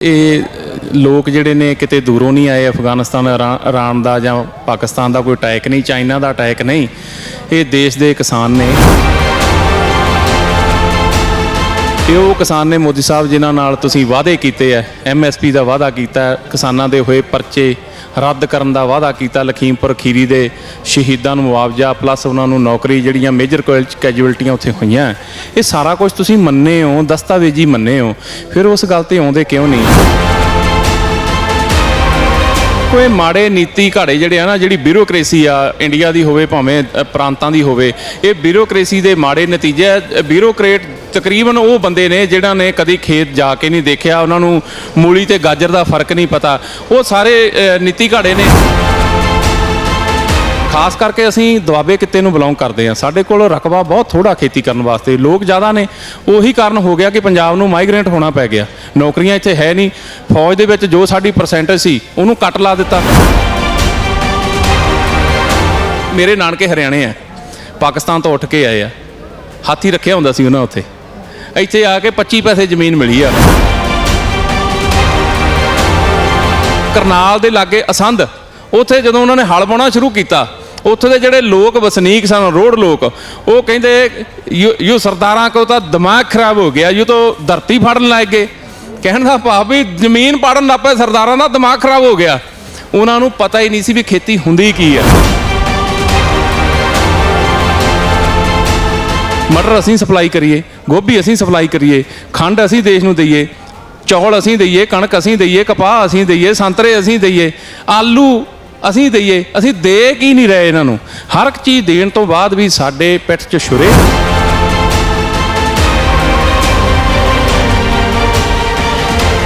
ਇਹ ਲੋਕ ਜਿਹੜੇ ਨੇ ਕਿਤੇ ਦੂਰੋਂ ਨਹੀਂ ਆਏ ਅਫਗਾਨਿਸਤਾਨ ਇਰਾਨ ਦਾ ਜਾਂ ਪਾਕਿਸਤਾਨ ਦਾ ਕੋਈ ਅਟੈਕ ਨਹੀਂ, ਚਾਈਨਾ ਦਾ ਅਟੈਕ ਨਹੀਂ, ਇਹ ਦੇਸ਼ ਦੇ ਕਿਸਾਨ ਨੇ। ਇਹ ਉਹ ਕਿਸਾਨ ਨੇ ਮੋਦੀ ਸਾਹਿਬ ਜਿਨ੍ਹਾਂ ਨਾਲ ਤੁਸੀਂ ਵਾਅਦੇ ਕੀਤੇ ਐ ਐਮਐਸਪੀ ਦਾ ਵਾਅਦਾ ਕੀਤਾ, ਕਿਸਾਨਾਂ ਦੇ ਹੋਏ ਪਰਚੇ ਰੱਦ ਕਰਨ ਦਾ ਵਾਅਦਾ ਕੀਤਾ ਲਖੀਮਪੁਰ ਖੀਰੀ ਦੇ ਸ਼ਹੀਦਾਂ ਨੂੰ ਮੁਆਵਜ਼ਾ, ਪਲੱਸ ਉਹਨਾਂ ਨੂੰ ਨੌਕਰੀ ਜਿਹੜੀਆਂ ਮੇਜਰ ਕੈਜੁਅਲਟੀਆਂ ਉੱਥੇ ਹੋਈਆਂ। ਇਹ ਸਾਰਾ ਕੁਝ ਤੁਸੀਂ ਮੰਨੇ ਹੋ, ਦਸਤਾਵੇਜ਼ੀ ਮੰਨੇ ਹੋ। ਫਿਰ ਉਸ ਗੱਲ ਤੇ ਆਉਂਦੇ ਕਿਉਂ ਨਹੀਂ? ਕੋਈ ਮਾੜੇ ਨੀਤੀ ਘਾੜੇ ਜਿਹੜੇ ਆ ਨਾ, ਜਿਹੜੀ ਬਿਊਰੋਕ੍ਰੇਸੀ ਆ, ਇੰਡੀਆ ਦੀ ਹੋਵੇ ਭਾਵੇਂ ਪ੍ਰਾਂਤਾਂ ਦੀ ਹੋਵੇ, ਇਹ ਬਿਊਰੋਕ੍ਰੇਸੀ ਦੇ ਮਾੜੇ ਨਤੀਜੇ ਬਿਊਰੋਕ੍ਰੇਟ ਤਕਰੀਬਨ ਉਹ ਬੰਦੇ ਨੇ ਜਿਹੜਾ ਨੇ ਕਦੀ ਖੇਤ ਜਾ ਕੇ ਨਹੀਂ ਦੇਖਿਆ, ਉਹਨਾਂ ਨੂੰ ਮੂਲੀ ਤੇ ਗਾਜਰ ਦਾ ਫ਼ਰਕ ਨਹੀਂ ਪਤਾ। ਉਹ ਸਾਰੇ ਨੀਤੀ ਘਾੜੇ ਨੇ। ਖਾਸ ਕਰਕੇ ਅਸੀਂ ਦੁਆਬੇ ਕਿੱਤੇ ਨੂੰ ਬਿਲੋਂਗ ਕਰਦੇ ਹਾਂ। ਸਾਡੇ ਕੋਲ ਰਕਬਾ ਬਹੁਤ ਥੋੜਾ ਖੇਤੀ ਕਰਨ ਵਾਸਤੇ। ਲੋਕ ਜ਼ਿਆਦਾ ਨੇ। ਉਹੀ ਕਾਰਨ ਹੋ ਗਿਆ ਕਿ ਪੰਜਾਬ ਨੂੰ ਮਾਈਗ੍ਰੇਟ ਹੋਣਾ ਪੈ ਗਿਆ। ਨੌਕਰੀਆਂ ਇੱਥੇ ਹੈ ਨਹੀਂ। ਫੌਜ ਦੇ ਵਿੱਚ ਜੋ ਸਾਡੀ ਪਰਸੈਂਟੇਜ ਸੀ, ਉਹਨੂੰ ਕੱਟ ਲਾ ਦਿੱਤਾ। ਮੇਰੇ ਨਾਨਕੇ ਹਰਿਆਣੇ ਆ। ਪਾਕਿਸਤਾਨ ਤੋਂ ਉੱਠ ਕੇ ਆਏ ਆ। ਹਾਥੀ ਰੱਖਿਆ ਹੁੰਦਾ ਸੀ ਉਹਨਾਂ ਉੱਥੇ। ਇੱਥੇ ਆ ਕੇ 25 ਪੈਸੇ ਜ਼ਮੀਨ ਮਿਲੀ ਆ। ਕਰਨਾਲ ਦੇ ਲਾਗੇ ਅਸੰਧ। ਉੱਥੇ ਜਦੋਂ ਉਹਨਾਂ ਨੇ ਹਲ ਪਾਉਣਾ ਸ਼ੁਰੂ ਕੀਤਾ, ਉੱਥੇ ਦੇ ਜਿਹੜੇ ਲੋਕ ਵਸਨੀਕ ਸਨ ਰੋੜ ਲੋਕ, ਉਹ ਕਹਿੰਦੇ, ਯੋ ਯੋ ਸਰਦਾਰਾਂ ਕੋ ਤਾਂ ਦਿਮਾਗ ਖਰਾਬ ਹੋ ਗਿਆ, ਯੋ ਤਾਂ ਧਰਤੀ ਫੜਨ ਲੱਗ ਗਏ। ਕਹਿਣ ਦਾ ਭਾਵ ਵੀ ਜ਼ਮੀਨ ਪਾੜਨ ਲੱਗ ਪਏ, ਸਰਦਾਰਾਂ ਦਾ ਦਿਮਾਗ ਖਰਾਬ ਹੋ ਗਿਆ। ਉਹਨਾਂ ਨੂੰ ਪਤਾ ਹੀ ਨਹੀਂ ਸੀ ਵੀ ਖੇਤੀ ਹੁੰਦੀ ਕੀ ਹੈ। ਮਟਰ ਅਸੀਂ ਸਪਲਾਈ ਕਰੀਏ, ਗੋਭੀ ਅਸੀਂ ਸਪਲਾਈ ਕਰੀਏ, ਖੰਡ ਅਸੀਂ ਦੇਸ਼ ਨੂੰ ਦਈਏ, ਚੌਲ ਅਸੀਂ ਦਈਏ, ਕਣਕ ਅਸੀਂ ਦਈਏ, ਕਪਾਹ ਅਸੀਂ ਦਈਏ, ਸੰਤਰੇ ਅਸੀਂ ਦਈਏ, ਆਲੂ ਅਸੀਂ ਦਈਏ, ਅਸੀਂ ਦੇ ਕੀ ਨਹੀਂ ਰਹੇ ਇਹਨਾਂ ਨੂੰ? ਹਰ ਇੱਕ ਚੀਜ਼ ਦੇਣ ਤੋਂ ਬਾਅਦ ਵੀ ਸਾਡੇ ਪਿੱਠ 'ਚ ਛੁਰੇ।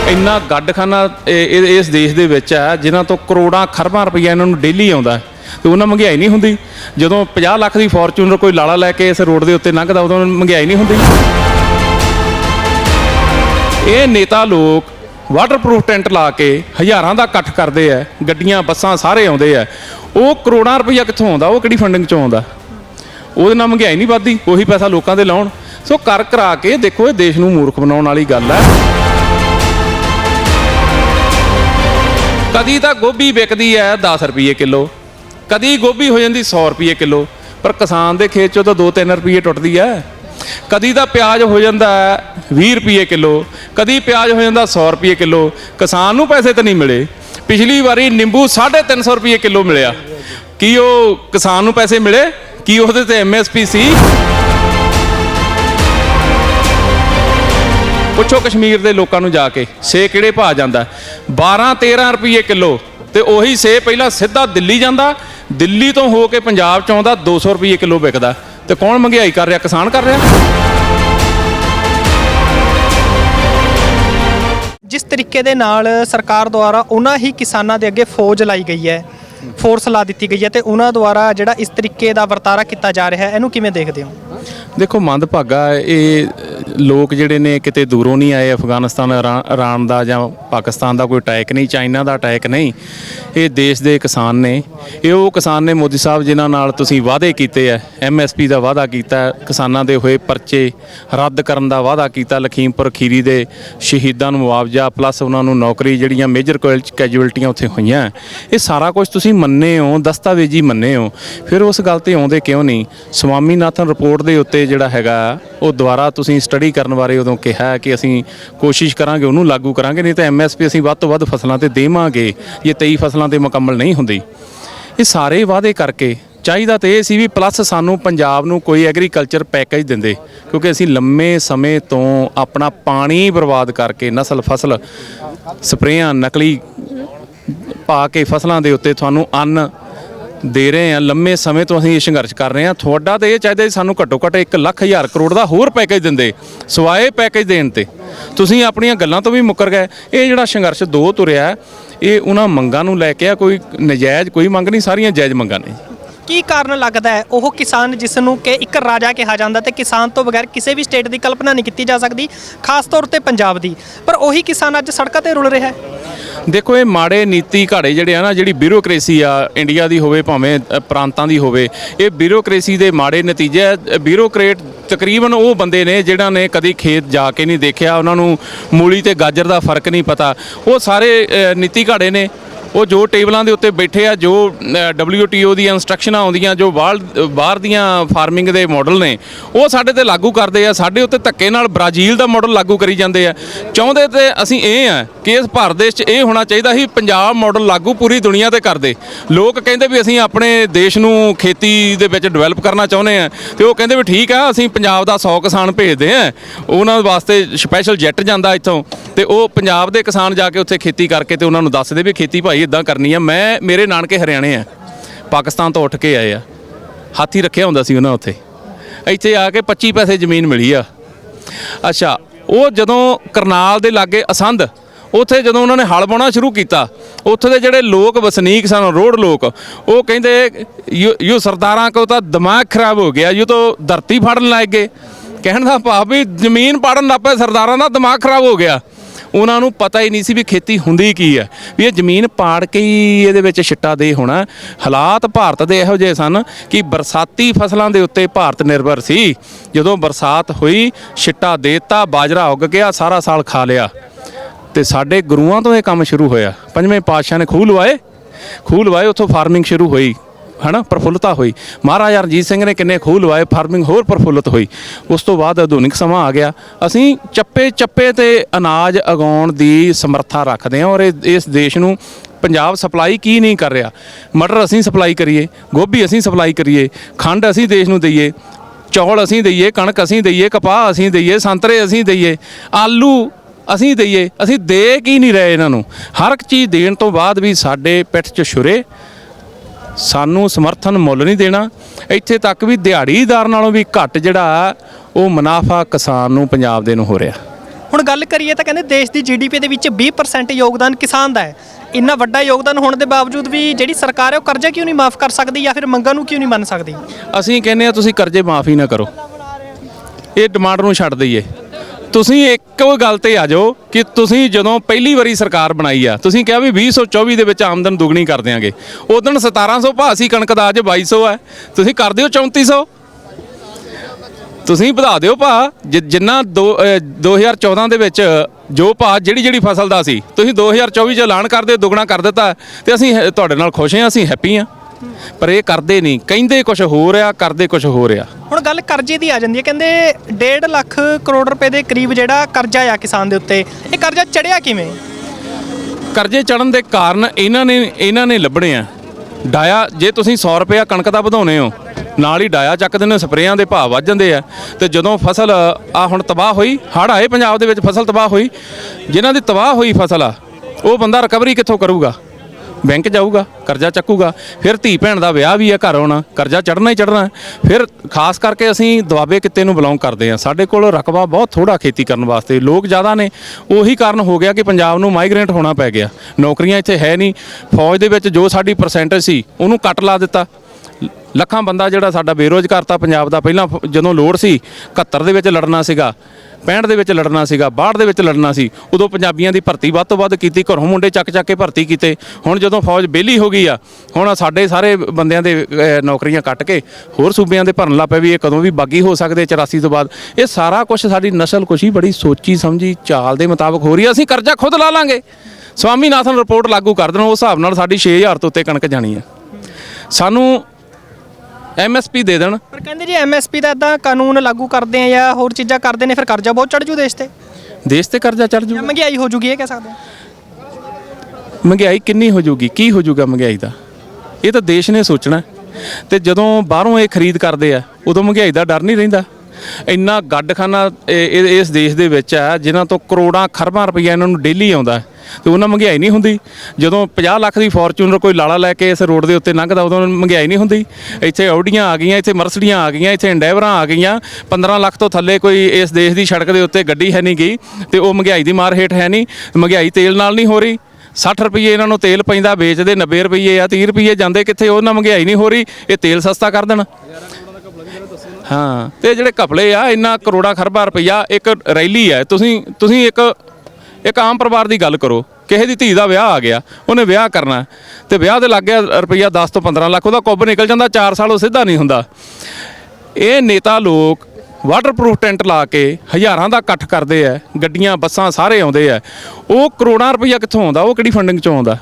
ਇੰਨਾ ਗੱਡਖਾਨਾ ਇਹ- ਇਸ ਦੇਸ਼ ਦੇ ਵਿੱਚ ਹੈ ਜਿਨ੍ਹਾਂ ਤੋਂ ਕਰੋੜਾਂ ਖਰਬਾਂ ਰੁਪਈਆ ਇਹਨਾਂ ਨੂੰ ਡੇਲੀ ਆਉਂਦਾ। ਤੇ ਉਹਨਾਂ ਮਹਿੰਗਾਈ ਨਹੀਂ ਹੁੰਦੀ। ਜਦੋਂ 50 ਲੱਖ ਦੀ ਫੋਰਚੂਨਰ ਕੋਈ ਲਾਲਾ ਲੈ ਕੇ ਇਸ ਰੋਡ ਦੇ ਉੱਤੇ ਲੰਘਦਾ, ਉਦੋਂ ਮਹਿੰਗਾਈ ਨਹੀਂ ਹੁੰਦੀ। ਇਹ ਨੇਤਾ ਲੋਕ ਵਾਟਰਪ੍ਰੂਫ ਟੈਂਟ ਲਾ ਕੇ ਹਜ਼ਾਰਾਂ ਦਾ ਇਕੱਠ ਕਰਦੇ ਆ, ਗੱਡੀਆਂ, ਬੱਸਾਂ ਸਾਰੇ ਆਉਂਦੇ ਆ। ਉਹ ਕਰੋੜਾਂ ਰੁਪਈਆ ਕਿੱਥੋਂ ਆਉਂਦਾ? ਉਹ ਕਿਹੜੀ ਫੰਡਿੰਗ ਚੋਂ ਆਉਂਦਾ? ਉਹਦੇ ਨਾਲ ਮਹਿੰਗਾਈ ਨਹੀਂ ਵੱਧਦੀ, ਉਹੀ ਪੈਸਾ ਲੋਕਾਂ ਦੇ ਲਾਉਣ। ਸੋ ਕਰ ਕਰਾ ਕੇ ਦੇਖੋ, ਇਹ ਦੇਸ਼ ਨੂੰ ਮੂਰਖ ਬਣਾਉਣ ਵਾਲੀ ਗੱਲ ਹੈ ਕਦੀ ਤਾਂ ਗੋਭੀ ਵਿਕਦੀ ਹੈ 10 ਰੁਪਏ ਕਿਲੋ। ਕਦੀ ਗੋਭੀ ਹੋ ਜਾਂਦੀ 100 ਰੁਪਏ ਕਿਲੋ, ਪਰ ਕਿਸਾਨ ਦੇ ਖੇਤ ਚੋਂ ਤਾਂ 2-3 ਰੁਪਏ ਟੁੱਟਦੀ ਹੈ ਕਦੀ ਤਾਂ ਪਿਆਜ਼ ਹੋ ਜਾਂਦਾ ਹੈ 20 ਰੁਪਏ ਕਿਲੋ, ਕਦੀ ਪਿਆਜ਼ ਹੋ ਜਾਂਦਾ 100 ਰੁਪਏ ਕਿਲੋ, ਕਿਸਾਨ ਨੂੰ ਪੈਸੇ ਤਾਂ ਨਹੀਂ ਮਿਲੇ। ਪਿਛਲੀ ਵਾਰੀ ਨਿੰਬੂ 350 ਰੁਪਏ ਕਿਲੋ ਮਿਲਿਆ। ਕੀ ਉਹ ਕਿਸਾਨ ਨੂੰ ਪੈਸੇ ਮਿਲੇ? ਕੀ ਉਹਦੇ ਤੇ ਐਮਐਸਪੀ ਸੀ? ਪੁੱਛੋ ਕਸ਼ਮੀਰ ਦੇ ਲੋਕਾਂ ਨੂੰ ਜਾ ਕੇ, ਸੇ ਕਿਹੜੇ ਭਾਅ ਜਾਂਦਾ? 12 13 ਰੁਪਏ ਕਿਲੋ, ਤੇ ਉਹੀ ਸੇ ਪਹਿਲਾਂ ਸਿੱਧਾ ਦਿੱਲੀ ਜਾਂਦਾ ਦਿੱਲੀ ਤੋਂ ਹੋ ਕੇ ਪੰਜਾਬ ਚ ਆਉਂਦਾ 200 ਰੁਪਏ ਕਿਲੋ ਵਿਕਦਾ। ਤੇ ਕੌਣ ਮਹਿੰਗਾਈ ਕਰ ਰਿਹਾ? ਕਿਸਾਨ ਕਰ ਰਿਹਾ? ਜਿਸ ਤਰੀਕੇ ਦੇ ਨਾਲ ਸਰਕਾਰ ਦੁਆਰਾ ਉਹਨਾਂ ਹੀ ਕਿਸਾਨਾਂ ਦੇ ਅੱਗੇ ਫੌਜ ਲਾਈ ਗਈ ਹੈ, ਫੋਰਸ ਲਾ ਦਿੱਤੀ ਗਈ ਹੈ ਤੇ ਉਹਨਾਂ ਦੁਆਰਾ ਜਿਹੜਾ ਇਸ ਤਰੀਕੇ ਦਾ ਵਰਤਾਰਾ ਕੀਤਾ ਜਾ ਰਿਹਾ ਹੈ, ਇਹਨੂੰ ਕਿਵੇਂ ਦੇਖਦੇ ਹੋ? ਦੇਖੋ, ਮੰਦਭਾਗਾ ਇਹ ਲੋਕ ਜਿਹੜੇ ਨੇ ਕਿਤੇ ਦੂਰੋਂ ਨਹੀਂ ਆਏ ਅਫਗਾਨਿਸਤਾਨ ਇਰਾਨ ਦਾ ਜਾਂ ਪਾਕਿਸਤਾਨ ਦਾ ਕੋਈ ਅਟੈਕ ਨਹੀਂ, ਚਾਈਨਾ ਦਾ ਅਟੈਕ ਨਹੀਂ, ਇਹ ਦੇਸ਼ ਦੇ ਕਿਸਾਨ ਨੇ। ਇਹ ਉਹ ਕਿਸਾਨ ਨੇ ਮੋਦੀ ਸਾਹਿਬ ਜਿਨ੍ਹਾਂ ਨਾਲ ਤੁਸੀਂ ਵਾਅਦੇ ਕੀਤੇ ਐ ਐਮਐਸਪੀ ਦਾ ਵਾਅਦਾ ਕੀਤਾ, ਕਿਸਾਨਾਂ ਦੇ ਹੋਏ ਪਰਚੇ ਰੱਦ ਕਰਨ ਦਾ ਵਾਅਦਾ ਕੀਤਾ, ਲਖੀਮਪੁਰ ਖੀਰੀ ਦੇ ਸ਼ਹੀਦਾਂ ਨੂੰ ਮੁਆਵਜ਼ਾ, ਪਲੱਸ ਉਹਨਾਂ ਨੂੰ ਨੌਕਰੀ ਜਿਹੜੀਆਂ ਮੇਜਰ ਕੈਜੁਅਲਟੀਆਂ ਉੱਥੇ ਹੋਈਆਂ। ਇਹ ਸਾਰਾ ਕੁਝ ਤੁਸੀਂ ਮੰਨੇ ਹੋ, ਦਸਤਾਵੇਜ਼ੀ ਮੰਨੇ ਹੋ। ਫਿਰ ਉਸ ਗੱਲ ਤੇ ਆਉਂਦੇ ਕਿਉਂ ਨਹੀਂ? ਸਵਾਮੀਨਾਥਨ ਰਿਪੋਰਟ ਦੇ ਉੱਤੇ ਜਿਹੜਾ ਹੈਗਾ, ਉਹ ਦੁਬਾਰਾ ਤੁਸੀਂ ਸਟੱਡੀ ਕਰਨ ਬਾਰੇ ਉਦੋਂ ਕਿਹਾ ਕਿ ਅਸੀਂ ਕੋਸ਼ਿਸ਼ ਕਰਾਂਗੇ, ਉਹਨੂੰ ਲਾਗੂ ਕਰਾਂਗੇ, ਨਹੀਂ ਤਾਂ ਐਮਐਸਪੀ ਅਸੀਂ ਵੱਧ ਤੋਂ ਵੱਧ ਫਸਲਾਂ ਤੇ ਦੇਵਾਂਗੇ ਇਹ 23 ਫਸਲਾਂ ਤੇ ਮੁਕੰਮਲ ਨਹੀਂ ਹੁੰਦੀ। ਇਹ ਸਾਰੇ ਵਾਅਦੇ ਕਰਕੇ ਚਾਹੀਦਾ ਤੇ ਇਹ ਸੀ ਵੀ ਪਲੱਸ ਸਾਨੂੰ ਪੰਜਾਬ ਨੂੰ ਕੋਈ ਐਗਰੀਕਲਚਰ ਪੈਕੇਜ ਦਿੰਦੇ, ਕਿਉਂਕਿ ਅਸੀਂ ਲੰਮੇ ਸਮੇਂ ਤੋਂ ਆਪਣਾ ਪਾਣੀ ਬਰਬਾਦ ਕਰਕੇ ਨਸਲ ਫਸਲ ਸਪਰੇਆਂ ਨਕਲੀ ਪਾ ਕੇ ਫਸਲਾਂ ਦੇ ਉੱਤੇ ਤੁਹਾਨੂੰ ਅੰਨ ਦੇ ਰਹੇ ਹਾਂ। ਲੰਮੇ ਸਮੇਂ ਤੋਂ ਅਸੀਂ ਇਹ ਸੰਘਰਸ਼ ਕਰ ਰਹੇ ਹਾਂ। ਤੁਹਾਡਾ ਤਾਂ ਇਹ ਚਾਹੀਦਾ ਸਾਨੂੰ ਘੱਟੋ ਘੱਟ 1 ਲੱਖ ਹਜ਼ਾਰ ਕਰੋੜ ਦਾ ਹੋਰ ਪੈਕੇਜ ਦਿੰਦੇ। ਸਵਾਏ ਪੈਕੇਜ ਦੇਣ ਤੇ। ਤੁਸੀਂ ਆਪਣੀਆਂ ਗੱਲਾਂ ਤੋਂ ਵੀ ਮੁੱਕਰ ਗਏ। ਇਹ ਜਿਹੜਾ ਸੰਘਰਸ਼ ਦੋ ਤੁਰਿਆ, ਇਹ ਉਹਨਾਂ ਮੰਗਾਂ ਨੂੰ ਲੈ ਕੇ ਆ। ਕੋਈ ਨਜਾਇਜ਼ ਕੋਈ ਮੰਗ ਨਹੀਂ, ਸਾਰੀਆਂ ਜਾਇਜ਼ ਮੰਗਾਂ ਨੇ। ਕੀ ਕਾਰਨ ਲੱਗਦਾ ਹੈ? ਉਹ ਕਿਸਾਨ ਜਿਸ ਨੂੰ ਕਿ ਇੱਕ ਰਾਜਾ ਕਿਹਾ ਜਾਂਦਾ ਤੇ ਕਿਸਾਨ ਤੋਂ ਬਗੈਰ ਕਿਸੇ ਵੀ ਸਟੇਟ ਦੀ ਕਲਪਨਾ ਨਹੀਂ ਕੀਤੀ ਜਾ ਸਕਦੀ, ਖਾਸ ਤੌਰ ਤੇ ਪੰਜਾਬ ਦੀ। ਪਰ ਉਹੀ ਕਿਸਾਨ ਅੱਜ ਸੜਕਾਂ ਤੇ ਰੁਲ ਰਿਹਾ ਹੈ। ਦੇਖੋ, ਇਹ ਮਾੜੇ ਨੀਤੀ ਘਾੜੇ ਜਿਹੜੇ ਆ ਨਾ, ਜਿਹੜੀ ਬਿਊਰੋਕ੍ਰੇਸੀ ਆ ਇੰਡੀਆ ਦੀ ਹੋਵੇ, ਭਾਵੇਂ ਪ੍ਰਾਂਤਾਂ ਦੀ ਹੋਵੇ, ਇਹ ਬਿਊਰੋਕ੍ਰੇਸੀ ਦੇ ਮਾੜੇ ਨਤੀਜੇ ਆ। ਬਿਊਰੋਕਰੇਟ ਤਕਰੀਬਨ ਉਹ ਬੰਦੇ ਨੇ ਜਿਹੜਾ ਨੇ ਕਦੀ ਖੇਤ ਜਾ ਕੇ ਨਹੀਂ ਦੇਖਿਆ, ਉਹਨਾਂ ਨੂੰ ਮੂਲੀ ਤੇ ਗਾਜਰ ਦਾ ਫ਼ਰਕ ਨਹੀਂ ਪਤਾ ਉਹ ਸਾਰੇ ਨੀਤੀ ਘਾੜੇ ਨੇ ਉਹ ਜੋ ਟੇਬਲਾਂ ਦੇ ਉੱਤੇ ਬੈਠੇ ਆ, ਜੋ WTO ਦੀਆਂ ਇਨਸਟਰਕਸ਼ਨਾਂ ਆਉਂਦੀਆਂ, ਜੋ ਬਾਹਰ ਬਾਹਰ ਦੀਆਂ ਫਾਰਮਿੰਗ ਦੇ ਮਾਡਲ ਨੇ, ਉਹ ਸਾਡੇ ਤੇ ਲਾਗੂ ਕਰਦੇ ਆ। ਸਾਡੇ ਉੱਤੇ ਧੱਕੇ ਨਾਲ ਬ੍ਰਾਜ਼ੀਲ ਦਾ ਮਾਡਲ ਲਾਗੂ ਕਰੀ ਜਾਂਦੇ ਆ। ਚਾਹੁੰਦੇ ਤੇ ਅਸੀਂ ਇਹ ਆ ਕਿ ਇਸ ਭਾਰਤ ਦੇਸ਼ 'ਚ ਇਹ ਹੋਣਾ ਚਾਹੀਦਾ ਸੀ, ਪੰਜਾਬ ਮਾਡਲ ਲਾਗੂ ਪੂਰੀ ਦੁਨੀਆ ਤੇ ਕਰਦੇ। ਲੋਕ ਕਹਿੰਦੇ ਵੀ ਅਸੀਂ ਆਪਣੇ ਦੇਸ਼ ਨੂੰ ਖੇਤੀ ਦੇ ਵਿੱਚ ਡਿਵੈਲਪ ਕਰਨਾ ਚਾਹੁੰਦੇ ਆ, ਤੇ ਉਹ ਕਹਿੰਦੇ ਵੀ ਠੀਕ ਆ, ਅਸੀਂ ਪੰਜਾਬ ਦਾ 100 ਕਿਸਾਨ ਭੇਜਦੇ ਆ। ਉਹਨਾਂ ਵਾਸਤੇ ਸਪੈਸ਼ਲ ਜੈਟ ਜਾਂਦਾ ਇੱਥੋਂ। ਤੇ ਉਹ ਪੰਜਾਬ ਦੇ ਕਿਸਾਨ ਜਾ ਕੇ ਉੱਥੇ ਖੇਤੀ ਕਰਕੇ ਤੇ ਉਹਨਾਂ ਨੂੰ ਦੱਸਦੇ ਵੀ ਖੇਤੀ ਭਾਈ ਇਦਾਂ ਕਰਨੀ ਆ। ਮੈਂ, ਮੇਰੇ ਨਾਨਕੇ ਹਰਿਆਣੇ ਆ। ਪਾਕਿਸਤਾਨ ਤੋਂ ਉੱਠ ਕੇ ਆਏ ਆ। ਹਾਥੀ ਰੱਖਿਆ ਹੁੰਦਾ ਸੀ ਉਹਨਾਂ ਉੱਥੇ। ਇੱਥੇ ਆ ਕੇ 25 ਪੈਸੇ ਜ਼ਮੀਨ ਮਿਲੀ ਆ। ਅੱਛਾ, ਉਹ ਜਦੋਂ ਕਰਨਾਲ ਦੇ ਲਾਗੇ ਅਸੰਧ, ਉੱਥੇ ਜਦੋਂ ਉਹਨਾਂ ਨੇ ਹਲ ਬਾਉਣਾ ਸ਼ੁਰੂ ਕੀਤਾ, ਉੱਥੇ ਦੇ ਜਿਹੜੇ ਲੋਕ ਵਸਨੀਕ ਸਨ, ਰੋਡ ਲੋਕ, ਉਹ ਕਹਿੰਦੇ, ਯੋ ਯੋ ਸਰਦਾਰਾਂ ਕੋ ਤਾਂ ਦਿਮਾਗ ਖਰਾਬ ਹੋ ਗਿਆ, ਯੋ ਤਾਂ ਧਰਤੀ ਫੜਨ ਲੱਗ ਗਏ। ਕਹਿਣ ਦਾ ਭਾਵ ਵੀ ਜ਼ਮੀਨ ਪਾੜਨ ਲੱਗ ਪਏ, ਸਰਦਾਰਾਂ ਦਾ ਦਿਮਾਗ ਖਰਾਬ ਹੋ ਗਿਆ। ਉਹਨਾਂ ਨੂੰ ਪਤਾ ਹੀ ਨਹੀਂ ਸੀ ਵੀ ਖੇਤੀ ਹੁੰਦੀ ਕੀ ਹੈ, ਵੀ ਇਹ ਜ਼ਮੀਨ ਪਾੜ ਕੇ ਹੀ ਇਹਦੇ ਵਿੱਚ ਛਿੱਟਾ ਦੇ ਹੋਣਾ। ਹਾਲਾਤ ਭਾਰਤ ਦੇ ਇਹੋ ਜਿਹੇ ਸਨ ਕਿ ਬਰਸਾਤੀ ਫਸਲਾਂ ਦੇ ਉੱਤੇ ਭਾਰਤ ਨਿਰਭਰ ਸੀ। ਜਦੋਂ ਬਰਸਾਤ ਹੋਈ, ਛਿੱਟਾ ਦੇਤਾ, ਬਾਜਰਾ ਉੱਗ ਗਿਆ, ਸਾਰਾ ਸਾਲ ਖਾ ਲਿਆ। ਤੇ ਸਾਡੇ ਗੁਰੂਆਂ ਤੋਂ ਇਹ ਕੰਮ ਸ਼ੁਰੂ ਹੋਇਆ। ਪੰਜਵੇਂ ਪਾਤਸ਼ਾਹ ਨੇ ਖੂਹ ਲਵਾਏ। ਖੂਹ ਲਵਾਏ, ਉੱਥੋਂ ਫਾਰਮਿੰਗ ਸ਼ੁਰੂ ਹੋਈ। ਹਨਾ, ਪ੍ਰਫੁੱਲਤਾ ਹੋਈ। ਮਹਾਰਾਜਾ ਰਣਜੀਤ ਸਿੰਘ ਨੇ ਕਿੰਨੇ ਖੂਹ ਲਵਾਏ ਫਾਰਮਿੰਗ ਹੋਰ ਪ੍ਰਫੁੱਲਤ ਹੋਈ। ਉਸ ਤੋਂ ਬਾਅਦ ਆਧੁਨਿਕ ਸਮਾਂ ਆ ਗਿਆ। ਅਸੀਂ ਚੱਪੇ ਚੱਪੇ ਤੇ ਅਨਾਜ ਉਗਾਉਣ ਦੀ ਸਮਰੱਥਾ ਰੱਖਦੇ ਹਾਂ ਔਰ ਇਹ- ਇਸ ਦੇਸ਼ ਨੂੰ ਪੰਜਾਬ ਸਪਲਾਈ ਕੀ ਨਹੀਂ ਕਰ ਰਿਹਾ। ਮਟਰ ਅਸੀਂ ਸਪਲਾਈ ਕਰੀਏ, ਗੋਭੀ ਅਸੀਂ ਸਪਲਾਈ ਕਰੀਏ, ਖੰਡ ਅਸੀਂ ਦੇਸ਼ ਨੂੰ ਦਈਏ, ਚੌਲ ਅਸੀਂ ਦਈਏ, ਕਣਕ ਅਸੀਂ ਦਈਏ, ਕਪਾਹ ਅਸੀਂ ਦਈਏ, ਸੰਤਰੇ ਅਸੀਂ ਦਈਏ, ਆਲੂ ਅਸੀਂ ਦਈਏ, ਅਸੀਂ ਦੇ ਕੀ ਨਹੀਂ ਰਹੇ ਇਹਨਾਂ ਨੂੰ। ਹਰ ਇੱਕ ਚੀਜ਼ ਦੇਣ ਤੋਂ ਬਾਅਦ ਵੀ ਸਾਡੇ ਪਿੱਠ 'ਚ ਛੁਰੇ ਸਾਨੂੰ ਸਮਰਥਨ ਮੁੱਲ ਨਹੀਂ ਦੇਣਾ। ਇੱਥੇ ਤੱਕ ਵੀ ਦਿਹਾੜੀਦਾਰ ਨਾਲੋਂ ਵੀ ਘੱਟ ਜਿਹੜਾ ਉਹ ਮੁਨਾਫਾ ਕਿਸਾਨ ਨੂੰ ਪੰਜਾਬ ਦੇ ਨੂੰ ਹੋ ਰਿਹਾ। ਹੁਣ ਗੱਲ ਕਰੀਏ ਤਾਂ ਕਹਿੰਦੇ ਦੇਸ਼ ਦੀ ਜੀਡੀਪੀ ਦੇ ਵਿੱਚ 20% ਯੋਗਦਾਨ ਕਿਸਾਨ ਦਾ ਹੈ। ਇੰਨਾ ਵੱਡਾ ਯੋਗਦਾਨ ਹੋਣ ਦੇ ਬਾਵਜੂਦ ਵੀ ਜਿਹੜੀ ਸਰਕਾਰ ਹੈ ਉਹ ਕਰਜ਼ਾ ਕਿਉਂ ਨਹੀਂ ਮਾਫ ਕਰ ਸਕਦੀ ਜਾਂ ਫਿਰ ਮੰਗਾਂ ਨੂੰ ਕਿਉਂ ਨਹੀਂ ਮੰਨ ਸਕਦੀ? ਅਸੀਂ ਕਹਿੰਦੇ ਆ ਤੁਸੀਂ ਕਰਜ਼ੇ ਮਾਫੀ ਨਾ ਕਰੋ। ਇਹ ਡਿਮਾਂਡ ਨੂੰ ਛੱਡ ਦਈਏ। ਤੁਸੀਂ ਇੱਕ ਗੱਲ ਤੇ ਆ ਜਾਓ ਕਿ ਤੁਸੀਂ ਜਦੋਂ ਪਹਿਲੀ ਵਾਰੀ ਸਰਕਾਰ ਬਣਾਈ ਆ, ਤੁਸੀਂ ਕਿਹਾ ਵੀ 2024 ਦੇ ਵਿੱਚ ਆਮਦਨ ਦੁੱਗਣੀ ਕਰ ਦਿਆਂਗੇ। ਉਦੋਂ 1700 ਭਾਅ ਸੀ, ਕਣਕ ਦਾ ਅੱਜ 2200 ਹੈ ਤੁਸੀਂ ਕਰ ਦਿਓ 3400 ਤੁਸੀਂ ਵਧਾ ਦਿਓ ਭਾ ਜਿੰਨਾ ਦੋ- ਅਹ 2014 ਦੇ ਵਿੱਚ ਜੋ ਭਾ ਜਿਹੜੀ ਜਿਹੜੀ ਫਸਲ ਦਾ ਸੀ, ਤੁਸੀਂ 2024 ਚ ਐਲਾਨ ਕਰਦੇ ਦੁੱਗਣਾ ਕਰ ਦਿੱਤਾ ਤੇ ਅਸੀਂ ਹੈ- ਤੁਹਾਡੇ ਨਾਲ ਖੁਸ਼ ਹਾਂ, ਅਸੀਂ ਹੈਪੀ ਹਾਂ। ਪਰ ਇਹ ਕਰਦੇ ਨਹੀਂ ਕਹਿੰਦੇ ਕੁਝ ਹੋ ਰਿਹਾ ਕਰਦੇ ਕੁਝ ਹੋ ਰਿਹਾ। ਹੁਣ ਗੱਲ ਕਰਜ਼ੇ ਦੀ ਆ ਜਾਂਦੀ ਹੈ ਕਹਿੰਦੇ 1.5 ਲੱਖ ਕਰੋੜ ਰੁਪਏ ਦੇ ਕਰੀਬ ਜਿਹੜਾ ਕਰਜ਼ਾ ਆ ਕਿਸਾਨ ਦੇ ਉੱਤੇ ਇਹ ਕਰਜ਼ਾ ਚੜਿਆ ਕਿਵੇਂ? ਕਰਜ਼ੇ ਚੜਨ ਦੇ ਕਾਰਨ ਇਹਨਾਂ ਨੇ ਇਹਨਾਂ ਨੇ ਲੱਭਣੇ ਆ। ਡਾਇਆ ਜੇ ਤੁਸੀਂ 100 ਰੁਪਇਆ ਕਣਕ ਦਾ ਵਧਾਉਨੇ ਹੋ ਨਾਲ ਹੀ ਡਾਇਆ ਚੱਕਦੇ ਨੇ ਸਪਰੇਆਂ ਦੇ ਭਾਅ ਵੱਧ ਜਾਂਦੇ ਆ ਤੇ ਜਦੋਂ ਫਸਲ ਆ ਹੁਣ ਤਬਾਹ ਹੋਈ ਹੜ੍ਹ ਆਏ ਪੰਜਾਬ ਦੇ ਵਿੱਚ ਫਸਲ ਤਬਾਹ ਹੋਈ ਜਿਨ੍ਹਾਂ ਦੀ ਤਬਾਹ ਹੋਈ ਫਸਲ ਆ ਉਹ ਬੰਦਾ ਰਿਕਵਰੀ ਕਿੱਥੋਂ ਕਰੂਗਾ? ਬੈਂਕ ਜਾਊਗਾ, ਕਰਜ਼ਾ ਚੱਕੂਗਾ, ਫਿਰ ਧੀ ਭੈਣ ਦਾ ਵਿਆਹ ਵੀ ਆ ਘਰ ਆਉਣਾ, ਕਰਜ਼ਾ ਚੜਨਾ ਹੀ ਚੜਨਾ ਫਿਰ ਖਾਸ ਕਰਕੇ ਅਸੀਂ ਦੁਆਬੇ ਕਿੱਤੇ ਨੂੰ ਬਿਲੋਂਗ ਕਰਦੇ ਆ ਸਾਡੇ ਕੋਲ ਰਕਬਾ ਬਹੁਤ ਥੋੜਾ ਖੇਤੀ ਕਰਨ ਵਾਸਤੇ, ਲੋਕ ਜ਼ਿਆਦਾ ਨੇ। ਉਹੀ ਕਾਰਨ ਹੋ ਗਿਆ ਕਿ ਪੰਜਾਬ ਨੂੰ ਮਾਈਗ੍ਰੇਟ ਹੋਣਾ ਪੈ ਗਿਆ। ਨੌਕਰੀਆਂ ਇੱਥੇ ਹੈ ਨਹੀਂ। ਫੌਜ ਦੇ ਵਿੱਚ ਜੋ ਸਾਡੀ ਪਰਸੈਂਟੇਜ ਸੀ, ਉਹਨੂੰ ਕੱਟ ਲਾ ਦਿੱਤਾ। ਲੱਖਾਂ ਬੰਦਾ ਜਿਹੜਾ ਸਾਡਾ ਬੇਰੋਜ਼ਗਾਰ ਤਾਂ ਪੰਜਾਬ ਦਾ ਪਹਿਲਾਂ ਫ- ਜਦੋਂ ਲੋੜ ਸੀ 71 ਦੇ ਵਿੱਚ ਲੜਨਾ ਸੀਗਾ 65 ਦੇ ਵਿੱਚ ਲੜਨਾ ਸੀਗਾ 62 ਦੇ ਵਿੱਚ ਲੜਨਾ ਸੀ, ਉਦੋਂ ਪੰਜਾਬੀਆਂ ਦੀ ਭਰਤੀ ਵੱਧ ਤੋਂ ਵੱਧ ਕੀਤੀ, ਘਰੋਂ ਮੁੰਡੇ ਚੱਕ ਚੱਕ ਕੇ ਭਰਤੀ ਕੀਤੇ। ਹੁਣ ਜਦੋਂ ਫੌਜ ਬੇਲੀ ਹੋ ਗਈ ਆ, ਹੁਣ ਸਾਡੇ ਸਾਰੇ ਬੰਦਿਆਂ ਦੇ ਨੌਕਰੀਆਂ ਕੱਟ ਕੇ ਹੋਰ ਸੂਬਿਆਂ ਦੇ ਭਰਨ ਲੱਗ ਪਏ ਵੀ ਇਹ ਕਦੋਂ ਵੀ ਬਾਗੀ ਹੋ ਸਕਦੇ 84 ਤੋਂ ਬਾਅਦ। ਇਹ ਸਾਰਾ ਕੁਝ ਸਾਡੀ ਨਸਲ ਕੁਸ਼ੀ ਬੜੀ ਸੋਚੀ ਸਮਝੀ ਚਾਲ ਦੇ ਮੁਤਾਬਕ ਹੋ ਰਹੀ ਆ। ਅਸੀਂ ਕਰਜ਼ਾ ਖੁਦ ਲਾ ਲਾਂਗੇ। ਸਵਾਮੀਨਾਥਨ ਰਿਪੋਰਟ ਲਾਗੂ ਕਰ ਦੇਣ, ਉਸ ਹਿਸਾਬ ਨਾਲ ਸਾਡੀ 6000 ਤੋਂ ਉੱਤੇ ਕਣਕ ਜਾਣੀ ਆ। ਸਾਨੂੰ ਐਮਐਸਪੀ ਦੇ ਦੇਣ। ਪਰ ਕਹਿੰਦੇ ਜੇ ਐਮਐਸਪੀ ਦਾ ਇਦਾਂ ਕਾਨੂੰਨ ਲਾਗੂ ਕਰਦੇ ਆ ਜਾਂ ਹੋਰ ਚੀਜ਼ਾਂ ਕਰਦੇ ਨੇ ਫਿਰ ਕਰਜ਼ਾ ਬਹੁਤ ਚੜ ਜੂ ਦੇਸ਼ ਤੇ। ਦੇਸ਼ ਤੇ ਕਰਜ਼ਾ ਚੜ ਜਾਂ ਮਹਿੰਗਾਈ ਹੋ ਜੂਗੀ ਇਹ ਕਹਿ ਸਕਦੇ ਹਾਂ? ਮਹਿੰਗਾਈ ਕਿੰਨੀ ਹੋ ਜੂਗੀ? ਕੀ ਹੋ ਜੂਗਾ ਮਹਿੰਗਾਈ ਦਾ? ਇਹ ਤਾਂ ਦੇਸ਼ ਨੇ ਸੋਚਣਾ। ਤੇ ਜਦੋਂ ਬਾਹਰੋਂ ਇਹ ਖਰੀਦ ਕਰਦੇ ਆ ਉਦੋਂ ਮਹਿੰਗਾਈ ਦਾ ਡਰ ਨਹੀਂ ਰਹਿੰਦਾ। ਇੰਨਾ ਗੱਡਖਾਨਾ ਇਹ- ਇਸ ਦੇਸ਼ ਦੇ ਵਿੱਚ ਆ ਜਿਨ੍ਹਾਂ ਤੋਂ ਕਰੋੜਾਂ ਖਰਬਾਂ ਰੁਪਈਆ ਇਹਨਾਂ ਨੂੰ ਡੇਲੀ ਆਉਂਦਾ ਤੇ ਉਹਨਾਂ ਮਹਿੰਗਾਈ ਨਹੀਂ ਹੁੰਦੀ। ਜਦੋਂ 50 ਲੱਖ ਦੀ ਫੋਰਚੂਨਰ ਕੋਈ ਲਾਲਾ ਲੈ ਕੇ ਇਸ ਰੋਡ ਦੇ ਉੱਤੇ ਲੰਘਦਾ, ਉਦੋਂ ਮਹਿੰਗਾਈ ਨਹੀਂ ਹੁੰਦੀ। ਇੱਥੇ ਆਡੀਆਂ ਆ ਗਈਆਂ, ਇੱਥੇ ਮਰਸਡੀਆਂ ਆ ਗਈਆਂ, ਇੱਥੇ ਇੰਡੈਵਰਾਂ ਆ ਗਈਆਂ। 15 ਲੱਖ ਤੋਂ ਥੱਲੇ ਕੋਈ ਇਸ ਦੇਸ਼ ਦੀ ਸੜਕ ਦੇ ਉੱਤੇ ਗੱਡੀ ਹੈ ਨਹੀਂ ਗਈ, ਤੇ ਉਹ ਮਹਿੰਗਾਈ ਦੀ ਮਾਰ ਹੇਠ ਹੈ ਨਹੀਂ। ਮਹਿੰਗਾਈ ਤੇਲ ਨਾਲ ਨਹੀਂ ਹੋ ਰਹੀ। 60 ਰੁਪਏ ਇਹਨਾਂ ਨੂੰ ਤੇਲ ਪੈਂਦਾ, ਵੇਚਦੇ 90 ਰੁਪਏ ਆ 30 ਰੁਪਏ ਜਾਂਦੇ ਕਿੱਥੇ, ਉਹ ਨਾਲ ਮਹਿੰਗਾਈ ਨਹੀਂ ਹੋ ਰਹੀ। ਇਹ ਤੇਲ ਸਸਤਾ ਕਰ ਦੇਣ। ਹਾਂ। ਤੇ ਜਿਹੜੇ ਘਪਲੇ ਆ ਇੰਨਾ ਕਰੋੜਾਂ ਖਰਬਾਂ ਰੁਪਈਆ ਇੱਕ ਰੈਲੀ ਹੈ। ਤੁਸੀਂ ਤੁਸੀਂ ਇੱਕ ਇੱਕ ਆਮ ਪਰਿਵਾਰ ਦੀ ਗੱਲ ਕਰੋ। ਕਿਸੇ ਦੀ ਧੀ ਦਾ ਵਿਆਹ ਆ ਗਿਆ ਉਹਨੇ ਵਿਆਹ ਕਰਨਾ। ਹੈ, ਤੇ ਵਿਆਹ ਦੇ ਲੱਗ ਗਿਆ ਰੁਪਈਆ 10 ਤੋਂ 15 ਲੱਖ ਉਹਦਾ ਕੁੱਬ ਨਿਕਲ ਜਾਂਦਾ 4 ਸਾਲ ਉਹ ਸਿੱਧਾ ਨਹੀਂ ਹੁੰਦਾ। ਇਹ ਨੇਤਾ ਲੋਕ ਵਾਟਰਪ੍ਰੂਫ ਟੈਂਟ ਲਾ ਕੇ ਹਜ਼ਾਰਾਂ ਦਾ ਇਕੱਠ ਕਰਦੇ ਆ ਗੱਡੀਆਂ ਬੱਸਾਂ ਸਾਰੇ ਆਉਂਦੇ ਆ। ਉਹ ਕਰੋੜਾਂ ਰੁਪਈਆ ਕਿੱਥੋਂ ਆਉਂਦਾ? ਉਹ ਕਿਹੜੀ ਫੰਡਿੰਗ ਚੋਂ ਆਉਂਦਾ?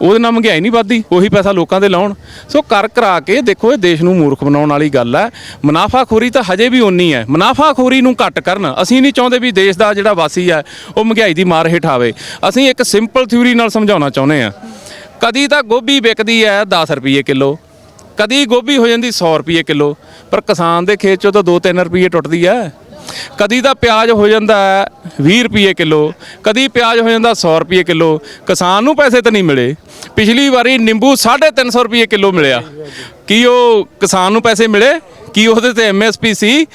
ਉਹਦੇ ਨਾਲ ਮਹਿੰਗਾਈ ਨਹੀਂ ਵੱਧਦੀ, ਉਹੀ ਪੈਸਾ ਲੋਕਾਂ ਦੇ ਲਾਉਣ। ਸੋ ਕਰ ਕਰਾ ਕੇ ਦੇਖੋ ਇਹ ਦੇਸ਼ ਨੂੰ ਮੂਰਖ ਬਣਾਉਣ ਵਾਲੀ ਗੱਲ ਹੈ। ਮੁਨਾਫਾਖੋਰੀ ਤਾਂ ਹਜੇ ਵੀ ਉਨੀ ਹੈ। ਮੁਨਾਫਾਖੋਰੀ ਨੂੰ ਘੱਟ ਕਰਨ। ਅਸੀਂ ਨਹੀਂ ਚਾਹੁੰਦੇ ਵੀ ਦੇਸ਼ ਦਾ ਜਿਹੜਾ ਵਾਸੀ ਹੈ, ਉਹ ਮਹਿੰਗਾਈ ਦੀ ਮਾਰ ਹੇਠ ਆਵੇ। ਅਸੀਂ ਇੱਕ ਸਿੰਪਲ ਥਿਊਰੀ ਨਾਲ ਸਮਝਾਉਣਾ ਚਾਹੁੰਦੇ ਆ ਕਦੀ ਤਾਂ ਗੋਭੀ ਵਿਕਦੀ ਹੈ 10 ਰੁਪਏ ਕਿਲੋ, ਕਦੀ ਗੋਭੀ ਹੋ ਜਾਂਦੀ 100 ਰੁਪਏ ਕਿਲੋ, ਪਰ ਕਿਸਾਨ ਦੇ ਖੇਤ ਚੋਂ ਤਾਂ 2-3 ਰੁਪਏ ਟੁੱਟਦੀ ਹੈ। ਕਦੀ ਤਾਂ ਪਿਆਜ਼ ਹੋ ਜਾਂਦਾ ਹੈ 20 ਰੁਪਏ ਕਿਲੋ, ਕਦੀ ਪਿਆਜ਼ ਹੋ ਜਾਂਦਾ 100 ਰੁਪਏ ਕਿਲੋ। ਕਿਸਾਨ ਨੂੰ ਪੈਸੇ ਤਾਂ ਨਹੀਂ ਮਿਲੇ। ਪਿਛਲੀ ਵਾਰੀ ਨਿੰਬੂ 350 ਰੁਪਏ ਕਿਲੋ ਮਿਲਿਆ। ਕੀ ਉਹ ਕਿਸਾਨ ਨੂੰ ਪੈਸੇ ਮਿਲੇ? ਕੀ ਉਹਦੇ ਤੇ ਐਮਐਸਪੀ ਸੀ?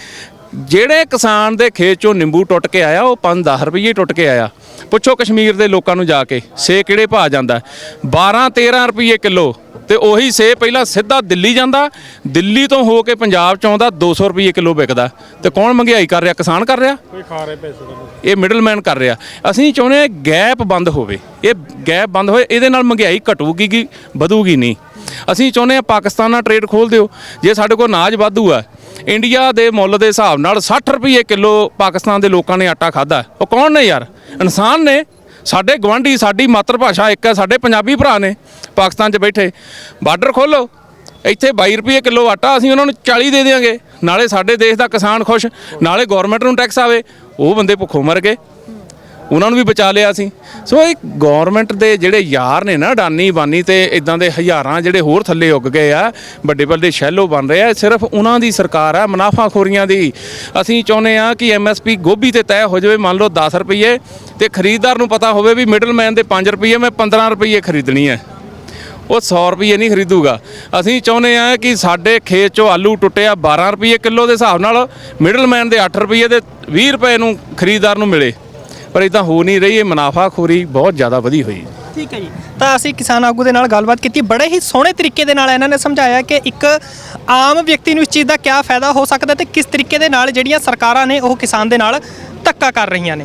ਜਿਹੜੇ ਕਿਸਾਨ ਦੇ ਖੇਤ ਚੋਂ ਨਿੰਬੂ ਟੁੱਟ ਕੇ ਆਇਆ, ਉਹ 5-10 ਰੁਪਏ ਟੁੱਟ ਕੇ ਆਇਆ। ਪੁੱਛੋ ਕਸ਼ਮੀਰ ਦੇ ਲੋਕਾਂ ਨੂੰ ਜਾ ਕੇ ਸੇ ਕਿਹੜੇ ਭਾਅ ਜਾਂਦਾ 12-13 ਰੁਪਏ ਕਿਲੋ। ਤੇ ਉਹੀ ਸੇ ਪਹਿਲਾਂ ਸਿੱਧਾ ਦਿੱਲੀ ਜਾਂਦਾ ਦਿੱਲੀ ਤੋਂ ਹੋ ਕੇ ਪੰਜਾਬ ਚ ਆਉਂਦਾ 200 ਰੁਪਏ ਕਿਲੋ ਵਿਕਦਾ। ਤੇ ਕੌਣ ਮਹਿੰਗਾਈ ਕਰ ਰਿਹਾ? ਕਿਸਾਨ ਕਰ ਰਿਹਾ? ਕੋਈ ਖਾ ਰਹੇ ਪੈਸੇ ਇਹ ਮਿਡਲਮੈਨ ਕਰ ਰਿਹਾ। ਅਸੀਂ ਚਾਹੁੰਦੇ ਹਾਂ ਗੈਪ ਬੰਦ ਹੋਵੇ। ਇਹ ਗੈਪ ਬੰਦ ਹੋਏ ਇਹਦੇ ਨਾਲ ਮਹਿੰਗਾਈ ਘਟੂਗੀ ਕਿ ਵਧੂਗੀ ਨਹੀਂ? ਅਸੀਂ ਚਾਹੁੰਦੇ ਹਾਂ ਪਾਕਿਸਤਾਨ ਨਾਲ ਟ੍ਰੇਡ ਖੋਲ ਦਿਓ। ਜੇ ਸਾਡੇ ਕੋਲ ਅਨਾਜ ਵਾਧੂ ਆ ਇੰਡੀਆ ਦੇ ਮੁੱਲ ਦੇ ਹਿਸਾਬ ਨਾਲ 60 ਰੁਪਏ ਕਿਲੋ ਪਾਕਿਸਤਾਨ ਦੇ ਲੋਕਾਂ ਨੇ ਆਟਾ ਖਾਦਾ ਉਹ ਕੌਣ ਨੇ ਯਾਰ? ਇਨਸਾਨ ਨੇ। ਸਾਡੇ ਗਵਾਂਢੀ ਸਾਡੀ ਮਾਤਰ ਭਾਸ਼ਾ ਇੱਕ ਹੈ, ਸਾਡੇ ਪੰਜਾਬੀ ਭਰਾ ਨੇ ਪਾਕਿਸਤਾਨ 'ਚ ਬੈਠੇ। ਬਾਰਡਰ ਖੋਲੋ ਇੱਥੇ 22 ਰੁਪਏ ਕਿਲੋ ਆਟਾ ਅਸੀਂ ਉਹਨਾਂ ਨੂੰ 40 ਦੇ ਦੇਵਾਂਗੇ ਨਾਲੇ ਸਾਡੇ ਦੇਸ਼ ਦਾ ਕਿਸਾਨ ਖੁਸ਼, ਨਾਲੇ ਗਵਰਨਮੈਂਟ ਨੂੰ ਟੈਕਸ ਆਵੇ, ਉਹ ਬੰਦੇ ਭੁੱਖੋਂ ਮਰ ਗਏ। ਉਹਨਾਂ ਨੂੰ ਵੀ ਬਚਾ ਲਿਆ ਸੀ। ਸੋ ਇਹ ਗਵਰਨਮੈਂਟ ਦੇ ਜਿਹੜੇ ਯਾਰ ਨੇ ਨਾ, ਡਾਨੀ ਬਾਨੀ ਤੇ ਇਦਾਂ ਦੇ ਹਜ਼ਾਰਾਂ ਜਿਹੜੇ ਹੋਰ ਥੱਲੇ ਉੱਗ ਗਏ ਆ, ਵੱਡੇ ਵੱਡੇ ਸ਼ੈਲੋ ਬਣ ਰਹੇ ਆ ਸਿਰਫ ਉਹਨਾਂ ਦੀ ਸਰਕਾਰ ਆ, ਮੁਨਾਫਾਖੋਰੀਆਂ ਦੀ। ਅਸੀਂ ਚਾਹੁੰਦੇ ਆ ਕਿ ਐਮਐਸਪੀ ਗੋਭੀ ਤੇ ਤੈਅ ਹੋ ਜਾਵੇ, ਮੰਨ ਲਓ 10 ਰੁਪਏ ਤੇ ਖਰੀਦਦਾਰ ਨੂੰ ਪਤਾ ਹੋਵੇ ਵੀ ਮਿਡਲਮੈਨ ਦੇ 5 ਰੁਪਏ ਮੈਂ 15 ਰੁਪਏ ਖਰੀਦਣੀ ਹੈ। ਉਹ 100 ਰੁਪਏ ਨਹੀਂ ਖਰੀਦੂਗਾ। ਅਸੀਂ ਚਾਹੁੰਦੇ ਆ ਕਿ ਸਾਡੇ ਖੇਤ ਚੋਂ ਆਲੂ ਟੁੱਟਿਆ 12 ਰੁਪਏ ਕਿਲੋ ਦੇ ਹਿਸਾਬ ਨਾਲ ਮਿਡਲਮੈਨ ਦੇ 8 ਰੁਪਏ ਦੇ 20 ਰੁਪਏ ਨੂੰ ਖਰੀਦਦਾਰ ਨੂੰ ਮਿਲੇ। ਪਰ ਇਦਾਂ ਹੋ ਨਹੀਂ ਰਹੀ, ਇਹ ਮੁਨਾਫਾਖੋਰੀ ਬਹੁਤ ਜ਼ਿਆਦਾ ਵਧੀ ਹੋਈ ਹੈ। ਠੀਕ ਹੈ ਜੀ। ਤਾਂ ਅਸੀਂ ਕਿਸਾਨ ਆਗੂ ਦੇ ਨਾਲ ਗੱਲਬਾਤ ਕੀਤੀ। ਬੜੇ ਹੀ ਸੋਹਣੇ ਤਰੀਕੇ ਦੇ ਨਾਲ ਇਹਨਾਂ ਨੇ ਸਮਝਾਇਆ ਕਿ ਇੱਕ ਆਮ ਵਿਅਕਤੀ ਨੂੰ ਇਸ ਚੀਜ਼ ਦਾ ਕੀ ਫਾਇਦਾ ਹੋ ਸਕਦਾ ਤੇ ਕਿਸ ਤਰੀਕੇ ਦੇ ਨਾਲ ਜਿਹੜੀਆਂ ਸਰਕਾਰਾਂ ਨੇ ਉਹ ਕਿਸਾਨ ਦੇ ਨਾਲ ਧੱਕਾ ਕਰ ਰਹੀਆਂ ਨੇ।